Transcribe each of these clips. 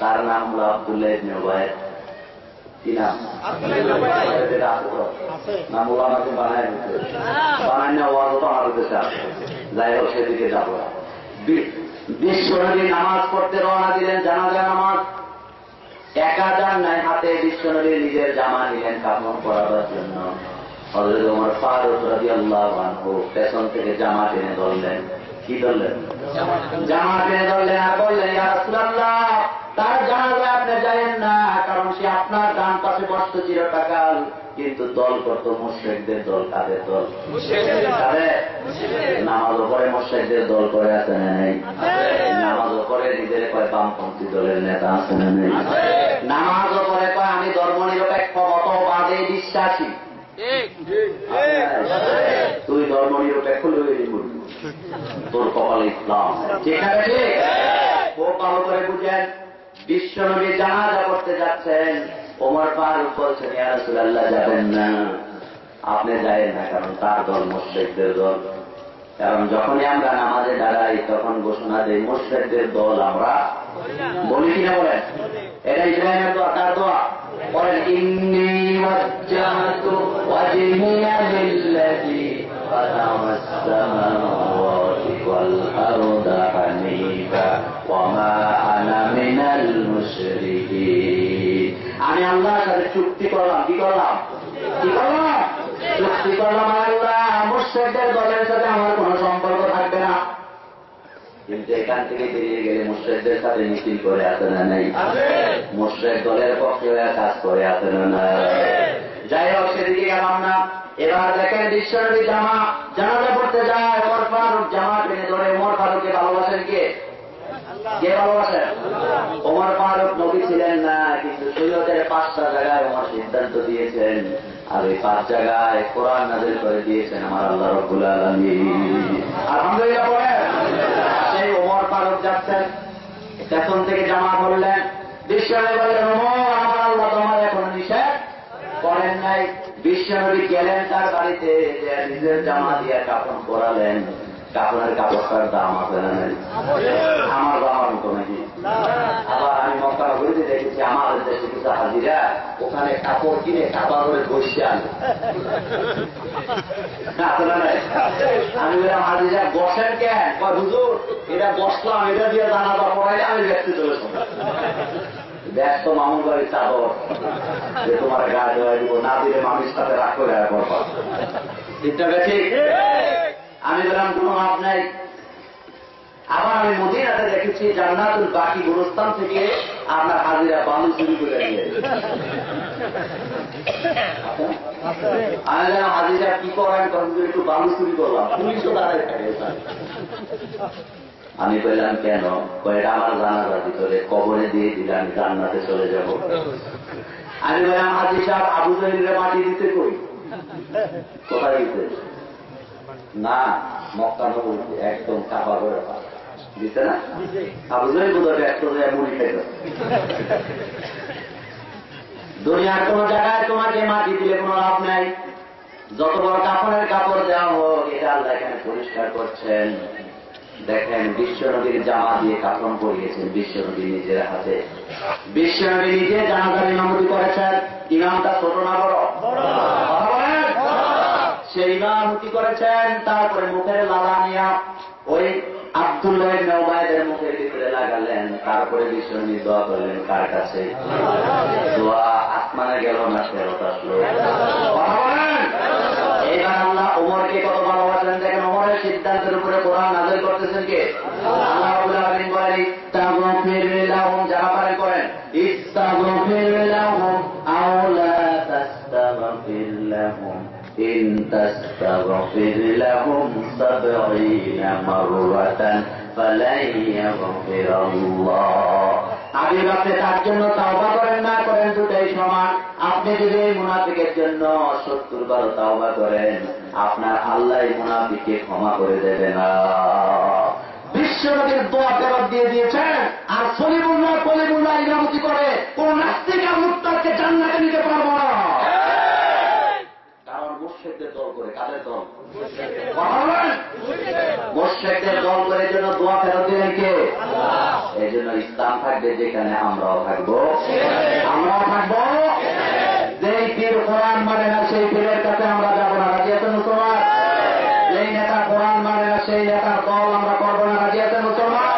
তার নাম হল আব্দুল্লাহ ইবনে উবাইদ কি নাম? আমাকে বানায় দিতে। বানায় না ওয়াজ তো আমার আছে। যাই হোক সেদিকে যাব। বিশ্বনবী নামাজ পড়তে রওনা দিলেন জানাজা নামাজ। একা যান নাই হাতে বিশ্বনবী নিজের জামা নিলেন কাপড় পরাবার জন্য। হজরত ওমর ফারুক রাজি আল্লাহ পেছন থেকে জামা টেনে ধরলেন। কি ধরলেন? জামা টেনে ধরলেন। আর বললেন রাসূলুল্লাহ তার জানাজায় আপনি যাবেন না কারণ সে আপনার ডান পাশে বসত চিরটাকাল কিন্তু দল করত মুশ্রিকদের দল কাদের দল? নামাজও পরে মোর্শেকদের দল করে আছে না নেই? নামাজও পরে নিজের কয় বামপন্থী দলের নেতা আছে না নেই? নামাজও পরে কয় আমি ধর্ম নিরপেক্ষ মতবাদে বিশ্বাসী। তুই ধর্ম নিরপেক্ষ তোর কপালে ইসলাম। ঠিক আছে ঠিক খুব ভালো করে বুঝেন। বিশ্বনবী জানাজা করতে যাচ্ছেন ওমর ফারুক বলছেন ইয়া রাসূলুল্লাহ যাবেন না আপনি যাবেন না কারণ তার দল মুশরিকদের দল কারণ যখনই আমরা নামাজে দাঁড়াই তখন ঘোষণা দেই মুশরিকদের দল আমরা বলি কিনা বলেন এটা ইব্রাহিমের দোয়া তার দোয়া বলেন ইন্নি ওয়াজ্জাহতু ওয়াজহিয়া লিল্লাযী ফাতারা السماوات والأرض حنيفا وما أنا من করলাম আল্লাহ মুর্শেকদের দলের সাথে আমার কোনো সম্পর্ক থাকবে না। কিন্তু এখান থেকে বেরিয়ে গেলে মুর্শেকদের সাথে মিছিল করে আসে না নাই? মুর্শেক দলের পক্ষে কাজ করে আসে না যাই হোক সেদিকে গেলাম না। এবার দেখেন বিশ্বনবী জামা জানাজা পড়তে যায় ওমর ফারুক জামা টেনে ধরে। ওমর ফারুককে ভালোবাসেন কে? কে ভালোবাসেন? ওমর ফারুক নবী ছিলেন না কিন্তু সৈয়দের পাঁচটা জায়গায় ওমর সিদ্ধান্ত দিয়েছেন। আর এই পাঁচ জায়গায় কোরআন নাজিল করে দিয়েছেন আমার আল্লাহ রব্বুল আলমী আলহামদুলিল্লাহ সেই ওমর ফারুক যাচ্ছেন পেছন থেকে জামা করলেন আল্লাহ তোমার এখন নিষেধ করেন নাই। বিশ্বনবী গেলেন তার বাড়িতে নিজের জামা দিয়ে কাপড় পরালেন, কাপড়ের কাপড়টার দাম আছে আমার জামার মতো নাকি? আবার আমি মক্কা ঘুরতে দেখেছি আমাদের দেশে কিছু হাজিরা ওখানে কাপড় কিনে কাপড় করে বসে আছে? আমি বললাম হাজিরা বসেন কেন? কয়, হুজুর এটা বসলাম এটা দিয়ে জানাজা পড়াই আমি ব্যক্তি চলে ব্যস্ত মামুন বাড়ির চাদর যে তোমার গায়ে দেওয়া দিব না দিলে মানুষ সাথে রাগ করে আর করবা ঠিকটা ঠিক? আমি বললাম কোনো মাপ নাই। আবার আমি মদিনাতে দেখেছি জান্নাতুল বাকি গুরুস্থান থেকে আপনার হাজিরা বালু চুরি করে নিয়ে। আমি হাজিরা কি করেন তখন একটু বালু চুরি করলাম, পুলিশও দাঁড়ায় থাকে আমি বললাম, কেন? কয়েকটা আমার জানাজার ভিতরে কবরে দিয়ে দিলে আমি জান্নাতে চলে যাব। আমি বললাম হাজি সাহেব, আবু জাহিরের মাটি দিতে কই? কোথায় দিতে? না, মক্কা নবীতে একদম চাপা করে পা। দিতে না? আবু বোধহয় ব্যস্ত হয়ে মুড়ি খাইত দুনিয়ার কোন জায়গায় তোমাকে মাটি দিলে কোনো লাভ নাই। যত বড় কাপড়ের কাপড় দেওয়া হোক, এটা আল্লাহ এখানে পরিষ্কার করছেন। দেখেন বিশ্বনবীর জামা দিয়ে কাপড় পরিয়েছেন বিশ্বনবী নিজের হাতে। বিশ্ব বিশ্বনবী নিজে জানাজার ইমামতি করেছেন। ইমামটা ছোট না বড়? সে ইমামতি করেছেন, তারপরে মুখের লালা নিয়া ওই আবদুল্লাহ নৌবায়দের মুখের ভিতরে লাগালেন, তারপরে বিশ্বনবী দোয়া করলেন, কার কাছে দোয়া আসমানে গেল না ফেরত আসলো? এইবার আল্লাহ ওমরকে কত ভালোবাসেন দেখেন, ওমরের সিদ্ধান্তের উপরে কোরআন নাজিল করতেছেন কে আল্লাহ বলেন ইস্তাগফির লাহুম তাস্তাগফির লাহুম সাবঈনা মাররাতান ফালাই ইয়াগফিরাল্লাহ আগে বাপে তার জন্য তাওবা করেন না করেন দুটাই সমান। আপনি যদি এই মুনাফিকের জন্য সত্তর বার তাওবা করেন আপনার আল্লাহ এই মুনাফিককে ক্ষমা করে দেবে না। বিশ্বনবীর দোয়া ফেরত দিয়ে দিয়েছেন আর সলিমুল্লাহ কলিমুল্লাহ ইমামতি করে কোন নাস্তিক আর মুক্তারকে জান্নাতে নিতে পারব না কারণ মুর্শেকদের দল করে কাদের দল কথা বলেন মোশেকদের দল করে এই জন্য দোয়া ফেরত দিলেন কে? এই জন্য ইসলাম থাকবে যেখানে আমরাও থাকব। আমরাও থাকব যেই পীর কোরআন মানে না সেই পীরের কাছে আমরা যাব না রাজি আছেন মুসলমান যেই নেতা কোরআন মানে না সেই নেতার দল আমরা করব না রাজি আছেন মুসলমান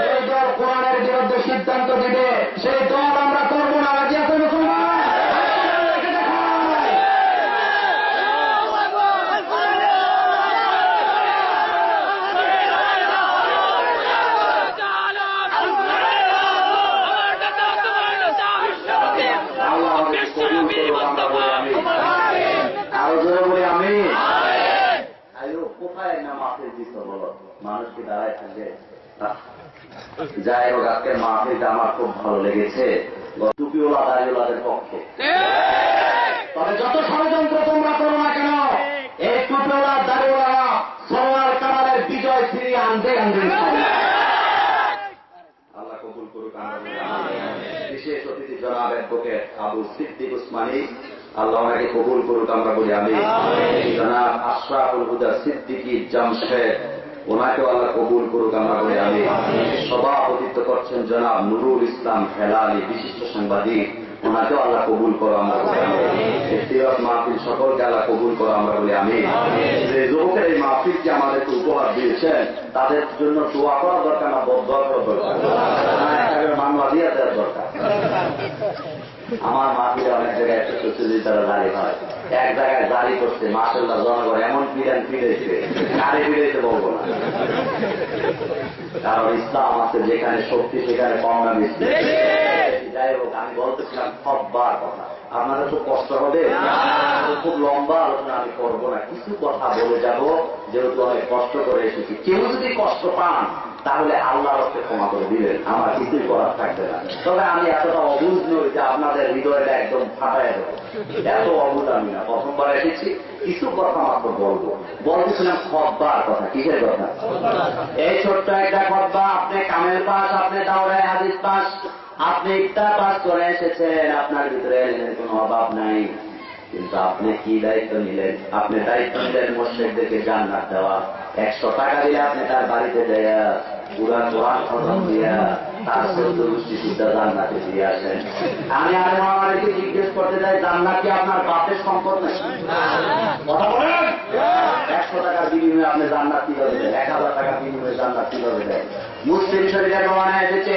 সেই দল কোরআনের বিরুদ্ধে সিদ্ধান্ত দিবে সেই দল আমরা করব না রাজি আছেন মুসলমান রেখে দেখায়। আল্লাহ আরও জোরে বলি আমি আয়ো কোথায় না মাফির দিত বলো? মানুষ কি দাঁড়ায় থাকবে যাই হোক আজকে মাহফিলটা আমার খুব ভালো লেগেছে। টুপিওয়ালা দাড়িওয়ালাদের পক্ষে। তবে যত ষড়যন্ত্র তোমরা করো না কেন এই টুপিওয়ালা দাড়িওয়ালা সরোয়ার কামালের বিজয় ফিরিয়ে আনতে আনতে আল্লাহ কবুল করুক আমরা বলি আমিন। বিশেষ অতিথি জনাব অ্যাডভোকেট আবু সিদ্দিক উসমানী আল্লাহ ওনাকে কবুল করুক আমরা বলি আমি জনাব আশরাফুল হুদা সিদ্দিকী জামশেদ ওনাকেও আল্লাহ কবুল করুক আমরা বলি আমি সভাপতিত্ব করছেন জনাব নুরুল ইসলাম হেলালি বিশিষ্ট সাংবাদিক। ওনাকেও আল্লাহ কবুল করো আমরা বলি আমি সিরত মাহফিল সকলকে আল্লাহ কবুল করো আমরা বলি আমি যে যুবকের এই মাহফিলকে আমাদেরকে উপহার দিয়েছেন তাদের জন্য দোয়া করা দরকার না বদয়া করা দরকার। একেবারে মামলা দিয়ে দেওয়ার দরকার। আমার মাহফিলে অনেক জায়গায় একটা চতুর্দিন তারা জারি হয়। এক জায়গায় দাঁড়ি করছে মাসাল্লাহ জনগণ এমন পিড়ান ফিরেছে কারে ফিরেছে বলব না। কারণ ইসলাম আছে যেখানে শক্তি, সেখানে কম না বেশি। যাই হোক আমি বলতেছিলাম সববার কথা। আপনাদের তো কষ্ট হবে। খুব লম্বা আলোচনা আমি করব না। কিছু কথা বলে যাব যেহেতু অনেক কষ্ট করে এসেছি। কেউ যদি কষ্ট পান তাহলে আল্লাহ রক্তে ক্ষমা করে দিবেন। আমার কিছুই করার থাকবে না। তবে আমি এতটা অবুঝ নই যে আপনাদের হৃদয়টা একদম ফাটাই দেবো। এত অবুঝ আমি না। প্রথমবার এসেছি। কিছু কথা মাত্র বলব। বলতেছিলাম খব্বার কথা। কিসের কথা? এই ছোট্ট একটা খব্বা আপনি কামের পাস আপনি দাওরায় হাদিস পাস। আপনি ইফতার পাস করে এসেছেন, আপনার ভিতরে কোনো অভাব নাই। কিন্তু আপনি কি দায়িত্ব নিলেন? আপনি দায়িত্ব নিলেন মোর্শেকদেরকে জান্নাত দেওয়া। একশো টাকা দিলে আপনি তার বাড়িতে দেয়া পুরা কোরআন খতম দিয়া তার চোদ্দ গোষ্ঠী সুদ্ধা জান্নাতে দিয়ে আসেন। আমি আর জিজ্ঞেস করতে চাই জান্নাত কি আপনার বাপের সম্পদ নাকি? একশো টাকার বিনিময়ে আপনি জান্নাত কীভাবে দেন? এক হাজার টাকার বিনিময়ে জান্নাত কীভাবে দেন? মুসলিম শরীরের প্রমাণে এসেছে।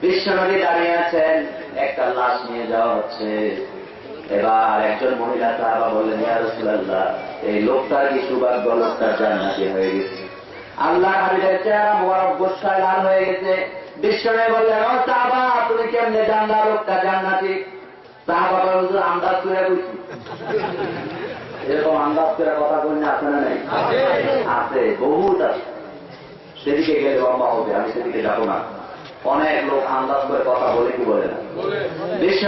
বিশ্বনবী দাঁড়িয়ে আছেন একটা লাশ নিয়ে যাওয়া হচ্ছে। এবার একজন মহিলা সাহাবা বললেন ইয়া এই লোকটার কি সৌভাগ্য? লোকটার জান্নাতি হয়ে গেছে। আল্লাহ হাবিবের চেহারা মোবারক গোসায় লাল হয়ে গেছে। বিশ্বনবী বললেন ও সাহাবা তুমি কেমনে জানলা লোকটা জান্নাতি? বলল "হুজুর, আন্দাজ করে বুঝছি এরকম আন্দাজ করে কথা বললে আছে না নেই? আছে বহুত আছে। সেদিকে গেলে লম্বা হবে আমি সেদিকে যাব না। অনেক লোক আন্দাজ করে কথা বলে কি বলে না? বিশ্ব